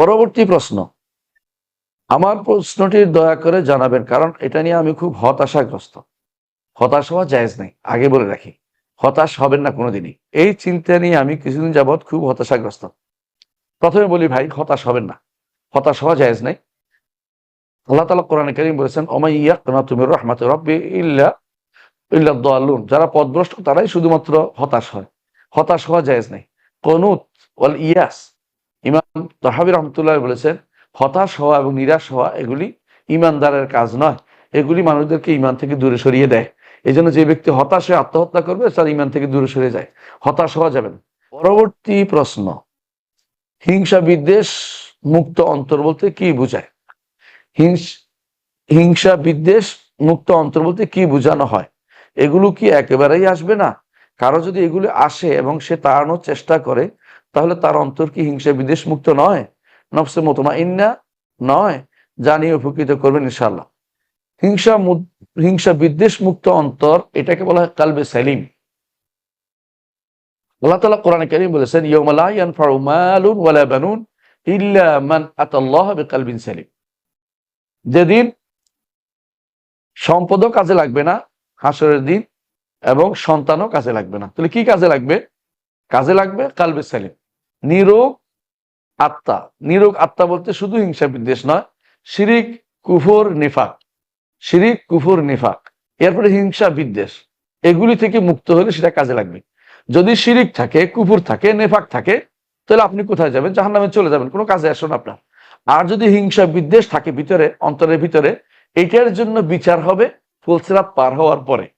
পরবর্তী প্রশ্ন। আমার প্রশ্নটি দয়া করে জানাবেন, কারণ এটা নিয়ে আমি খুব হতাশাগ্রস্ত। হতাশ হওয়া জায়েজ নেই, আগে বলে রাখি। হতাশ হবেন না কোনোদিনই। এই চিন্তা নিয়ে আমি কিছুদিন যাবৎ খুব হতাশাগ্রস্ত। প্রথমে বলি, ভাই, হতাশ হবেন না। হতাশ হওয়া জায়েজ নেই। আল্লাহ তালা কোরআন করিম বলেছেন, ওমাই ইয়াকনা তুমি রহমাত রব্বি ইল্লা ইল্লা দোয়ালুন যারা পদভ্রষ্ট, তারাই শুধুমাত্র হতাশ হয়। হতাশ হওয়া জায়েজ নেই। কনুত ওয়াল ইয়াস ইমাম তহাবি রহমতুল্লাহ বলেছেন, হতাশ হওয়া এবং নিরাশ হওয়া এগুলি ইমানদারের কাজ নয়। এগুলি মানুষদেরকে ইমান থেকে দূরে সরিয়ে দেয়। এই জন্য যে ব্যক্তি হতাশ হয়ে আত্মহত্যা করবে, তার ইমান থেকে দূরে সরে যায়। হতাশ হওয়া যাবে পরবর্তী প্রশ্ন, হিংসা বিদ্বেষ মুক্ত অন্তর বলতে কি বোঝায়? হিংস, হিংসা বিদ্বেষ মুক্ত অন্তর বলতে কি বোঝানো হয়? এগুলো কি একেবারেই আসবে না? কারও যদি এগুলো আসে এবং সে তাড়ানোর চেষ্টা করে তাহলে তার অন্তর কি হিংসা বিদেশ মুক্ত নয়? নফসে মতমা ইন্না নয় জানিয়ে উপকৃত করবেন ইনশাল্লাহ হিংসা হিংসা বিদ্বেষ মুক্ত অন্তর, এটাকে বলা হয় কালবে সেলিম। আল্লাহ তালা কোরআন বলেছেন ইল্লা সেলিম। যেদিন সম্পদও কাজে লাগবে না, হাসরের দিন, এবং সন্তানও কাজে লাগবে না। তাহলে কি কাজে লাগবে? কাজে লাগবে কালবে সেলিম। নিরোগ আত্মা। নিরোগ আত্মা বলতে শুধু হিংসা বিদ্বেষ নয়, শিরিক, কুফর, নিফাক। শিরিক, কুফর, নিফাক। এরপরে হিংসা, বিদ্বেষ। এগুলি থেকে মুক্ত হলে সেটা কাজে লাগবে। যদি শিরিক থাকে, কুফুর থাকে, নেফাক থাকে, তাহলে আপনি কোথায় যাবেন? জাহান নামে চলে যাবেন। কোনো কাজে আসুন আপনার। আর যদি হিংসা, বিদ্বেষ থাকে ভিতরে, অন্তরের ভিতরে, এটার জন্য বিচার হবে ফুলসিরাত পার হওয়ার পরে।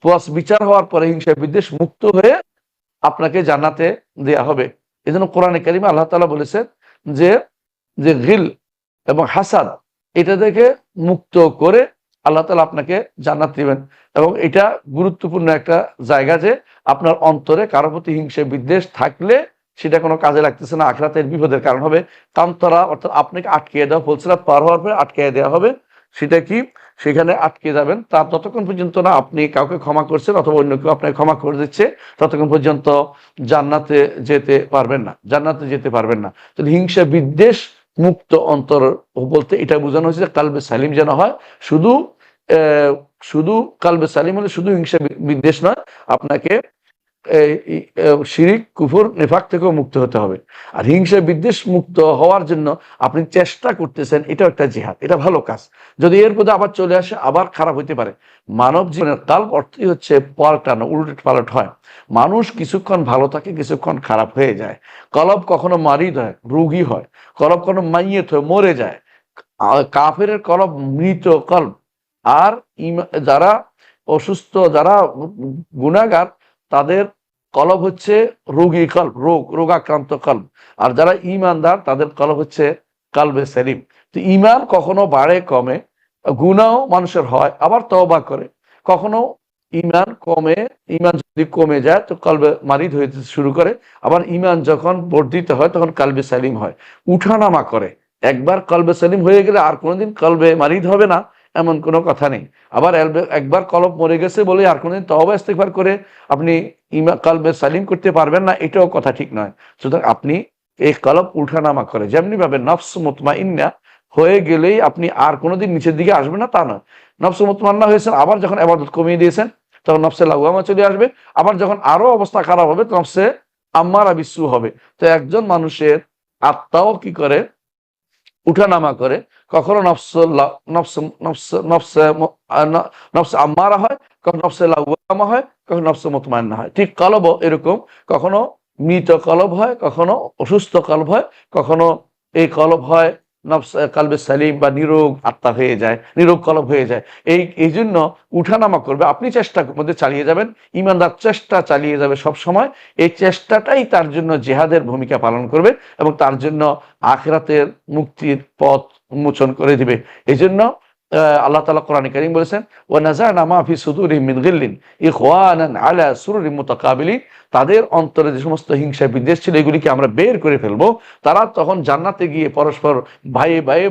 প্লাস বিচার হওয়ার পরে হিংসা, বিদ্বেষ মুক্ত হয়ে আপনাকে জানাতে দেয়া হবে। এই জন্য কোরআনে কারিমে আল্লাহ তালা বলেছেন যে যে গিল এবং হাসাদ, এটা থেকে মুক্ত করে আল্লাহ তালা আপনাকে জান্নাত দিবেন। এবং এটা গুরুত্বপূর্ণ একটা জায়গা যে, আপনার অন্তরে কারও প্রতি হিংসা, বিদ্বেষ থাকলে সেটা কোনো কাজে লাগতেছে না। আখরাতের বিপদের কারণ হবে। কান্তরা অর্থাৎ আপনাকে আটকিয়ে দেওয়া ফুলসিরাত পার হওয়ার পরে আটকিয়ে দেওয়া হবে। সেটা কি? সেখানে আটকে যাবেন। তার ততক্ষণ পর্যন্ত না, আপনি কাউকে ক্ষমা করছেন অথবা অন্য কেউ আপনাকে ক্ষমা করে দিচ্ছে, ততক্ষণ পর্যন্ত জান্নাতে যেতে পারবেন না, জান্নাতে যেতে পারবেন না। তো হিংসা বিদ্বেষ মুক্ত অন্তর বলতে এটা বোঝানো হয়েছে যে কালবে সালিম যেন হয়, শুধু শুধু কালবে সালিম হলে শুধু হিংসা বিদ্বেষ নয়, আপনাকে শিরিক, কুফুর, নেফাক থেকেও মুক্ত হতে হবে। আর হিংসা, বিদ্বেষ মুক্ত হওয়ার জন্য আপনি চেষ্টা করতেছেন, এটাও একটা জিহাদ, এটা ভালো কাজ। যদি এর মধ্যে আবার চলে আসে, আবার খারাপ হইতে পারে। মানব জীবনের কাল অর্থই হচ্ছে পাল্টানো, উল্ট পালট হয়। মানুষ কিছুক্ষণ ভালো থাকে, কিছুক্ষণ খারাপ হয়ে যায়। কলব কখনো মারিদ হয়, রুগী হয়। কলব কখনো মাইয়েত হয়, মরে যায়। কাফের কলব মৃত কলব। আর যারা অসুস্থ, যারা গুণাগার তাদের কলব হচ্ছে রোগী কল্প রোগ, রোগাক্রান্ত কল্প আর যারা ইমানদার তাদের কলব হচ্ছে কালবে সেলিম। তো ইমান কখনো বাড়ে, কমে গুণাও মানুষের হয়, আবার তওবা করে। কখনো ইমান কমে ইমান যদি কমে যায়, তো কলবে মারিদ হইতে শুরু করে। আবার ইমান যখন বর্ধিত হয়, তখন কালবে সেলিম হয়। উঠানামা করে। একবার কলবে সেলিম হয়ে গেলে আর কোনোদিন কলবে মারিদ হবে না। এমন কোনো কথা নেই। আবার একবার কলব মরে গেছে বলে আর কোনোদিন তহবা ইস্তেকবার করে আপনি ইমা, কলবে সালিম করতে পারবেন না, এটাও কথা ঠিক নয়। সুতরাং আপনি এই কলব উঠানামা করে যেমনি ভাবে নফস মুতমা ইন্না হয়ে গেলেই আপনি আর কোনোদিন নিচের দিকে আসবেন না, তা নয়। নফস মুতমান্না হয়েছেন, আবার যখন আবাদত কমিয়ে দিয়েছেন, তখন নফসে লাগুয়ামা চলে আসবে। আবার যখন আরও অবস্থা খারাপ হবে নফসে আম্মারা বিশ্বু হবে। তো একজন মানুষের আত্মাও কি করে? উঠানামা করে। কখনো নফস নফস আম্মারা হয়, কখনো নফসে লাগুয়ামা হয়, কখনো নফসে মতমান্না হয়। ঠিক কলব এরকম। কখনো মৃত কলব হয়, কখনো অসুস্থ কলব হয়, কখনো এই কলব হয় কালবে সালিম বা নিরোগ আত্মা হয়ে যায়, নিরোগ কলব হয়ে যায়। এই এই জন্য উঠানামা করবে। আপনি চেষ্টা মধ্যে চালিয়ে যাবেন। ইমানদার চেষ্টা চালিয়ে যাবে সব সময়। এই চেষ্টাটাই তার জন্য জেহাদের ভূমিকা পালন করবে এবং তার জন্য আখরাতের মুক্তির পথ উন্মোচন করে দিবে। এই জন্য আল্লাহ তালা কোরআন করিম বলেছেন ও নাজানা মাফি সুদুরি মিনগিল্লিন ইখওয়ানান আলা সুরুরি মুতাকাবিলিন। তাদের অন্তরে যে সমস্ত হিংসা বিদ্বেষ ছিল, এগুলিকে আমরা বের করে ফেলব। তারা তখন জান্নাতে গিয়ে পরস্পর ভাইয়ে ভাইয়ে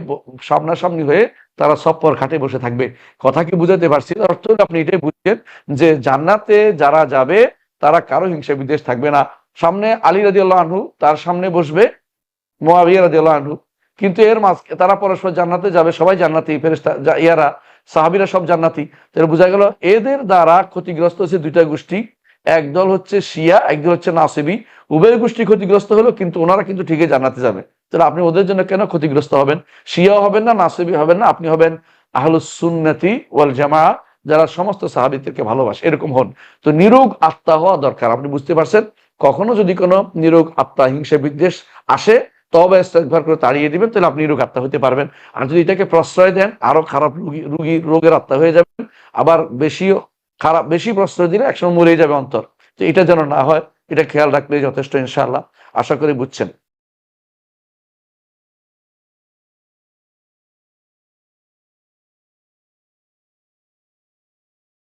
সামনাসামনি হয়ে তারা সপ্পর খাটে বসে থাকবে। কথা কি বুঝাতে পারছি? অর্থ আপনি এটাই বুঝছেন যে জান্নাতে যারা যাবে, তারা কারও হিংসা বিদ্বেষ থাকবে না। সামনে আলী রাজি আল্লাহ আনহু তার সামনে বসবে মোয়াবিয়া রাজি আল্লাহ আনহু। কিন্তু এর মাঝ তারা পরস্পর জান্নাতে যাবে, সবাই জান্নাতি ফেরেস্তা ইয়ারা, সাহাবিরা সব জান্নাতি। তাহলে বোঝা গেল এদের দ্বারা ক্ষতিগ্রস্ত হচ্ছে দুইটা গোষ্ঠী। একদল হচ্ছে শিয়া একদল হচ্ছে নাসিবি। উভয় গোষ্ঠী ক্ষতিগ্রস্ত হলো, কিন্তু ওনারা কিন্তু ঠিকই জান্নাতে যাবে। তাহলে আপনি ওদের জন্য কেন ক্ষতিগ্রস্ত হবেন? শিয়াও হবেন না নাসিবি হবেন না আপনি হবেন আহলুসুন্নতি ওয়াল জামা যারা সমস্ত সাহাবিদেরকে ভালোবাসে, এরকম হন। তো নিরোগ আত্মা হওয়া দরকার, আপনি বুঝতে পারছেন? কখনো যদি কোনো নিরোগ আত্মা হিংসা বিদ্বেষ আসে তবে একবার করে তাড়িয়ে দিবেন, তাহলে আপনি রোগ আত্মা হতে পারবেন। আর যদি এটাকে প্রশ্রয় দেন, আরও খারাপ রুগী রুগী, রোগের আত্মা হয়ে যাবেন। আবার বেশিও খারাপ, বেশি প্রশ্রয় দিলে একসময় মরে যাবে অন্তর। তো এটা যেন না হয়, এটা খেয়াল রাখলে যথেষ্ট ইনশাআল্লাহ। আশা করি বুঝছেন।